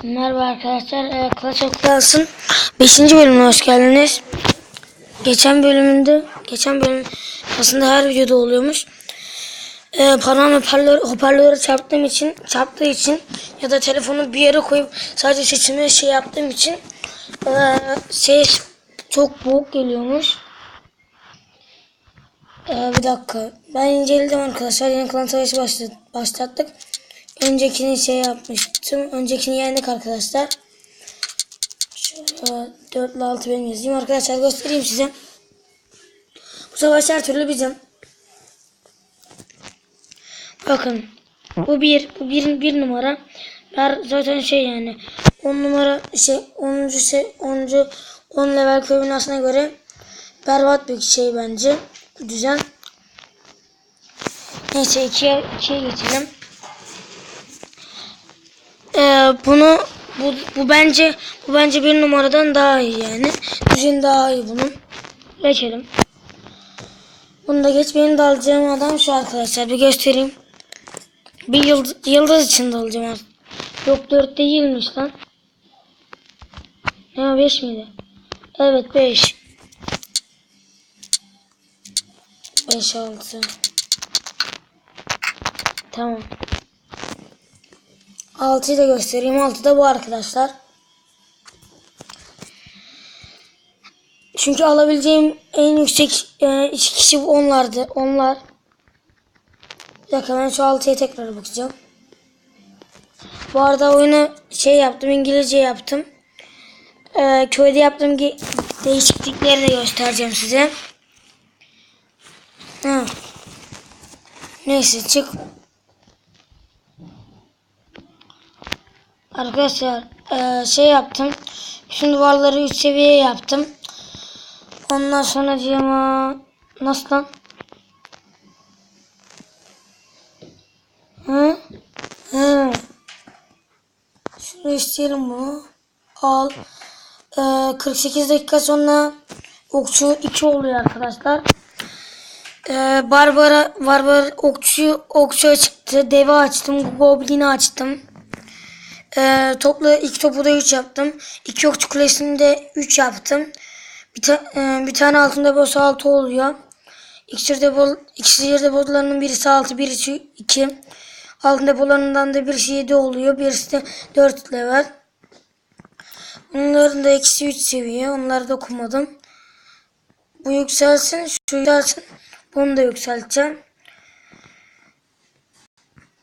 Merhaba arkadaşlar. Ee, Clash of Clans'ın 5. bölümüne hoş geldiniz. Geçen bölümünde, geçen bölüm aslında her videoda oluyormuş. Ee, parmağım hoparlör, hoparlöre çarptığım için, çarptığı için ya da telefonu bir yere koyup sadece sesimi şey yaptığım için ee, ses çok boğuk geliyormuş. Ee, bir dakika. Ben inceledim arkadaşlar. Yeni klan savaşı başladı, başlattık. Öncekini şey yapmıştım. Öncekini yendik arkadaşlar. Şöyle 4 ile 6 benim yazayım. Arkadaşlar göstereyim size. Bu savaş her türlü bizim. Bakın. Bu bir, bu bir, bir numara. Her zaten şey yani 10 numara şey 10. şey 10. 10 level köy göre berbat bir şey bence. Düzen. Neyse ikiye, ikiye geçelim. Ee, bunu bu, bu bence bu bence bir numaradan daha iyi yani. Düzen daha iyi bunun. Geçelim. Bunu da geç. Benim de alacağım adam şu arkadaşlar. Bir göstereyim. Bir yıldız, yıldız için de alacağım artık. Yok 4 değilmiş lan. Ne 5 miydi? Evet 5. 5 6. Tamam. 6'yı da göstereyim. 6 da bu arkadaşlar. Çünkü alabileceğim en yüksek e, iki kişi onlardı. Onlar. Bir dakika ben şu 6'ya tekrar bakacağım. Bu arada oyunu şey yaptım. İngilizce yaptım. E, köyde yaptığım değişiklikleri de göstereceğim size. Ha. Neyse çık. Arkadaşlar eee, şey yaptım. Bütün duvarları 3 seviye yaptım. Ondan sonra cima nasıl lan? Hı? Hı. Şunu isteyelim bunu. Al. Eee 48 dakika sonra okçu 2 oluyor arkadaşlar. Eee Barbara Barbara okçu okçu çıktı. Devi açtım. Goblin'i açtım. Ee, topla ilk topu da 3 yaptım. İki okçu kulesinde 3 yaptım. Bir, ta, e, bir tane altında boss 6 oluyor. İksir depol, iksir depolarının birisi 6, birisi 2. Altın depolarından da birisi 7 oluyor. Birisi de 4 level. Bunların da ikisi 3 seviye. Onları da okumadım. Bu yükselsin, şu yükselsin. Bunu da yükselteceğim.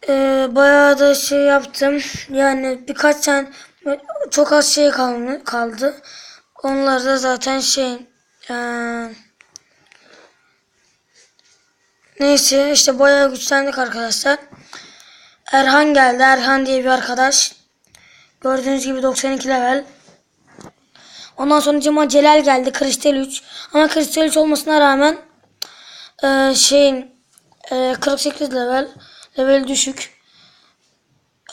Ee, bayağı da şey yaptım. Yani birkaç tane çok az şey kaldı. kaldı. Onlar da zaten şey ee, neyse işte bayağı güçlendik arkadaşlar. Erhan geldi. Erhan diye bir arkadaş. Gördüğünüz gibi 92 level. Ondan sonra Cema Celal geldi. Kristal 3. Ama Kristal 3 olmasına rağmen ee, şeyin ee, 48 level. Level düşük.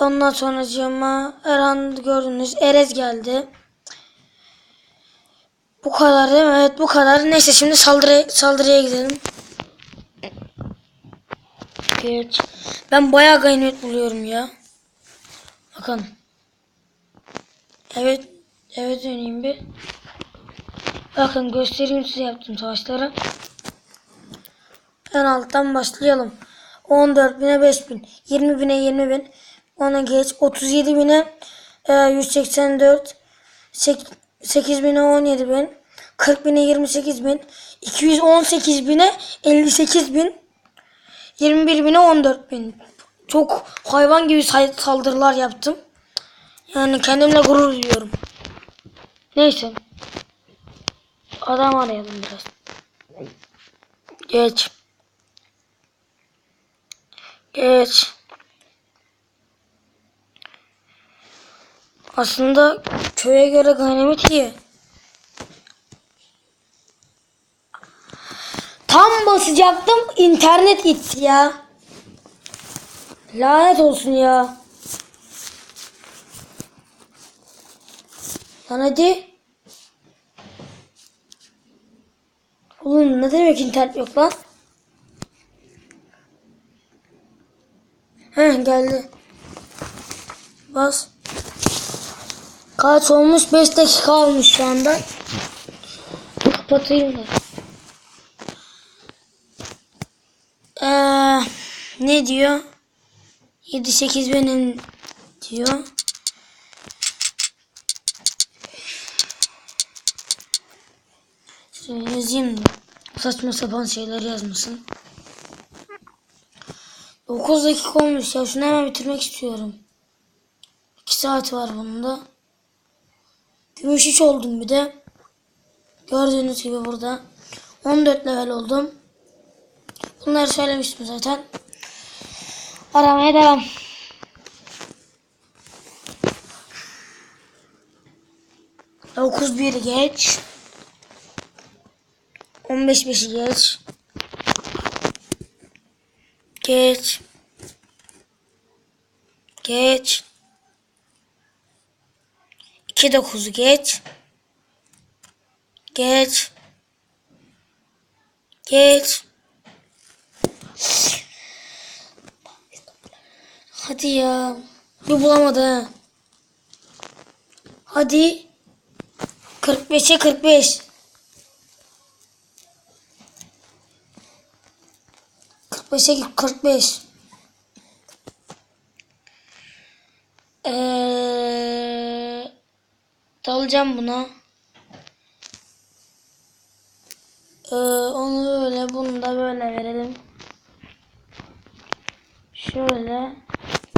Ondan sonra cama Erhan gördünüz. Erez geldi. Bu kadar değil mi? Evet bu kadar. Neyse şimdi saldırıya, saldırıya gidelim. Geç. Ben bayağı gayret buluyorum ya. Bakın. Evet. Evet döneyim bir. Bakın göstereyim size yaptım savaşları. En alttan başlayalım. 14 bine 5 bin. 20 bine 20 bin. Ona geç. 37 bine e, 184. 8 bine 17 bin. 40 bine 28 bin. 218 bine 58 bin. 21 bine 14 bin. Çok hayvan gibi saldırılar yaptım. Yani kendimle gurur duyuyorum. Neyse. Adam arayalım biraz. Geç. Geç. Aslında köye göre ganimet iyi. Tam basacaktım internet gitti ya. Lanet olsun ya. Lan hadi. Oğlum ne demek internet yok lan? Heh geldi. Bas. Kaç olmuş? 5 dakika olmuş şu anda. Kapatayım da. Ee, ne diyor? 7-8 benim diyor. Şöyle yazayım. Saçma sapan şeyler yazmasın. 9 dakika olmuş ya. Şunu hemen bitirmek istiyorum. 2 saat var bunun da. Gümüş hiç oldum bir de. Gördüğünüz gibi burada. 14 level oldum. Bunları söylemiştim zaten. Aramaya devam. Dokuz bir geç. On beş beşi geç. Geç. Geç. İki dokuzu geç. Geç. Geç. Hadi ya. Bir bulamadı ha. Hadi. 45'e 45. 45'e 45. Ee, dalacağım buna. Ee, onu böyle, bunu da böyle verelim. Şöyle.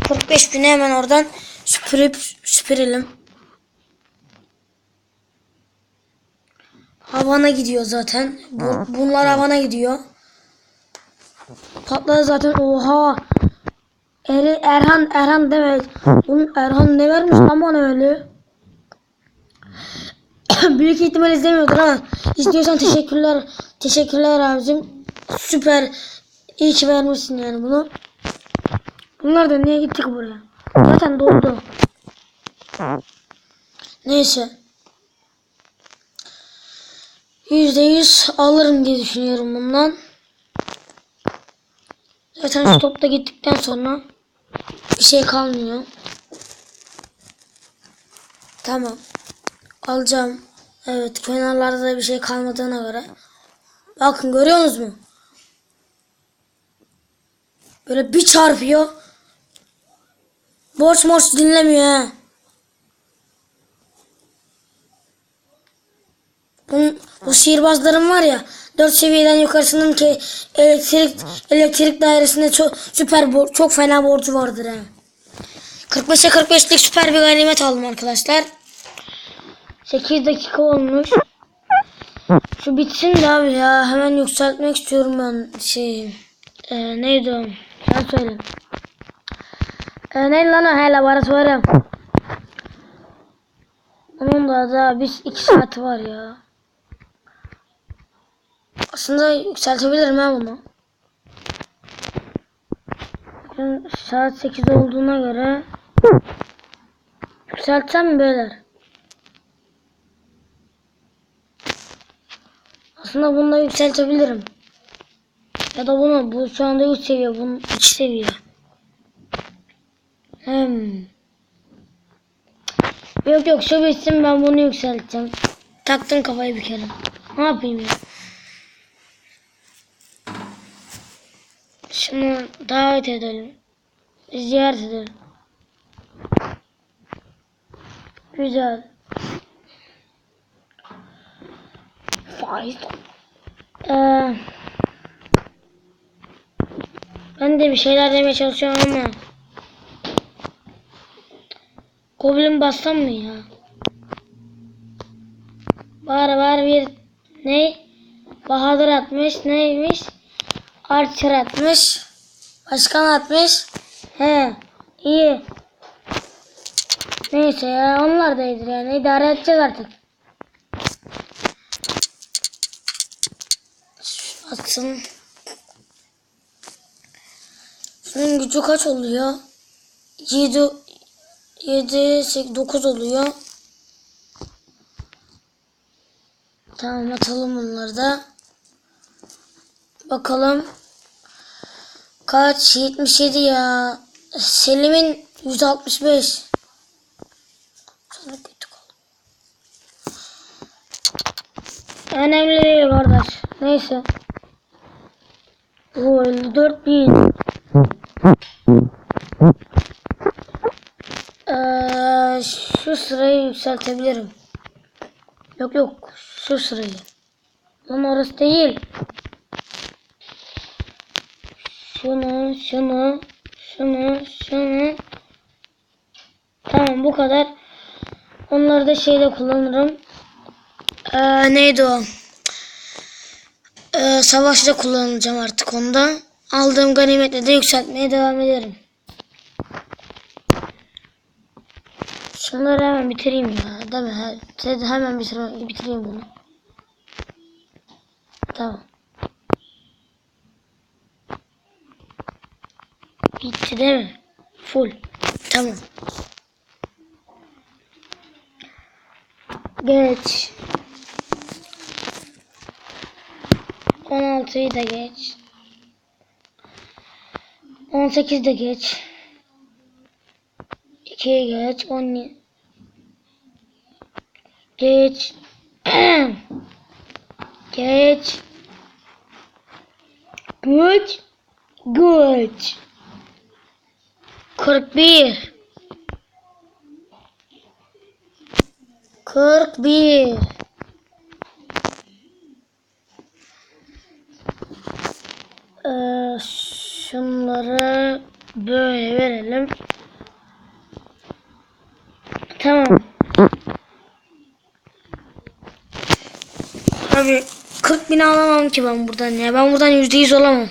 45 güne hemen oradan süpürüp süpürelim. Havana gidiyor zaten. Bu, bunlar havana gidiyor. Patladı zaten. Oha. Eri, Erhan Erhan demek. Bunun Erhan ne vermiş lan öyle? Büyük ihtimal izlemiyordur ha. İzliyorsan teşekkürler. Teşekkürler abicim. Süper. İyi ki vermişsin yani bunu. Bunlar da niye gittik buraya? Zaten doldu. Neyse. Yüzde yüz alırım diye düşünüyorum bundan. Zaten stopta gittikten sonra bir şey kalmıyor. Tamam. Alacağım. Evet kenarlarda da bir şey kalmadığına göre. Bakın görüyorsunuz mu? Böyle bir çarpıyor. Borç morç dinlemiyor ha. Bunun, bu sihirbazların var ya 4 seviyeden yukarısının ki elektrik elektrik dairesinde çok süper çok fena borcu vardır ha. 45'e 45'lik süper bir ganimet aldım arkadaşlar. 8 dakika olmuş. Şu bitsin de abi ya hemen yükseltmek istiyorum ben şey e, neydi o? Sen söyle. E, neydi lan o? He laboratuvarı. Onun da daha biz 2 saat var ya. Aslında yükseltebilirim ha bunu. Bugün saat 8 olduğuna göre yükseltsem mi beyler? Aslında bunu da yükseltebilirim. Ya da bunu bu şu anda 3 seviye bunun 2 seviye. Hem. Yok yok şu bitsin ben bunu yükselteceğim. Taktım kafayı bir kere. Ne yapayım ya? Şunu davet edelim. Ziyaret edelim. Güzel. Faiz. Ee, ben de bir şeyler demeye çalışıyorum ama Goblin bassam mı ya? Var var bir ne? Bahadır atmış. Neymiş? Archer atmış. Başkan atmış. He. iyi. Neyse ya onlar da iyidir yani. idare edeceğiz artık. Atsın. Şunun gücü kaç oluyor? 7 7 8 9 oluyor. Tamam atalım bunları da. Bakalım. Kaç? 77 ya. Selim'in 165. Önemli değil kardeş. Neyse. Bu 54 bin. Ee, şu sırayı yükseltebilirim. Yok yok şu sırayı. Lan orası değil. Şunu, şunu, şunu, şunu. Tamam bu kadar. Onları da şeyde kullanırım. Ee, neydi o? Ee, savaşta kullanacağım artık onda. Aldığım ganimetle de yükseltmeye devam ederim. Şunları hemen bitireyim ya. Değil mi? Hemen bitir bitireyim bunu. Tamam. Bitti değil mi? Full. Tamam. Geç. 16'yı da geç. 18 de geç. 2'ye geç. 10 geç. geç. Güç. Güç. 41 41 Ee, şunları böyle verelim. Tamam. Abi 40 bin alamam ki ben buradan ya. Ben buradan %100 olamam.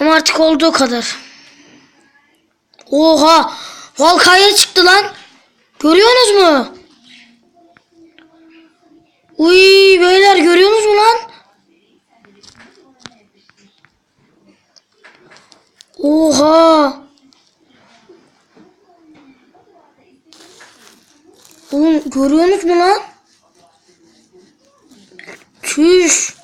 Ama artık olduğu kadar. Oha! Valkaya çıktı lan. Görüyorsunuz mu? Uy beyler görüyorsunuz mu lan? Oha! Oğlum görüyorsunuz mu lan? Çüş.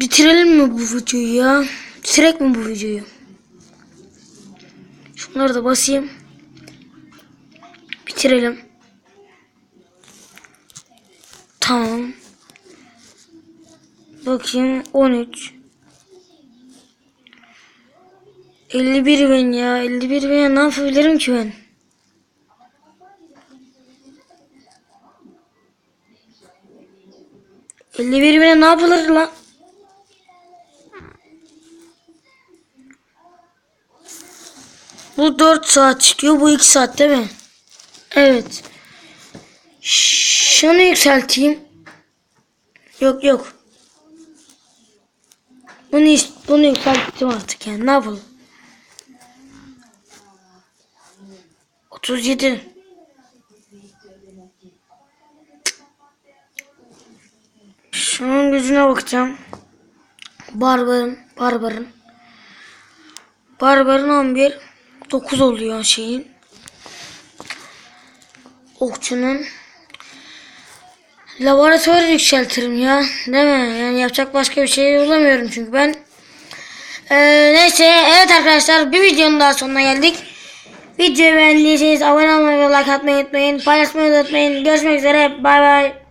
Bitirelim mi bu videoyu ya? Bitirek mi bu videoyu? Şunları da basayım. Bitirelim. Tamam. Bakayım 13. 51 ben ya. 51 ben ne yapabilirim ki ben? Elli bir ne yapılır lan? Bu 4 saat çıkıyor. Bu 2 saat değil mi? Evet. Şunu yükselteyim. Yok yok. Bunu bunu yükselttim artık yani. Ne yapalım? 37. Şunun gücüne bakacağım. Barbarın, barbarın. Barbarın 11 9 oluyor şeyin. Okçunun. Laboratuvarı yükseltirim ya. Değil mi? Yani yapacak başka bir şey bulamıyorum çünkü ben. Ee, neyse evet arkadaşlar bir videonun daha sonuna geldik. Videoyu beğendiyseniz abone olmayı ve like atmayı unutmayın. Paylaşmayı unutmayın. Görüşmek üzere. Bay bay.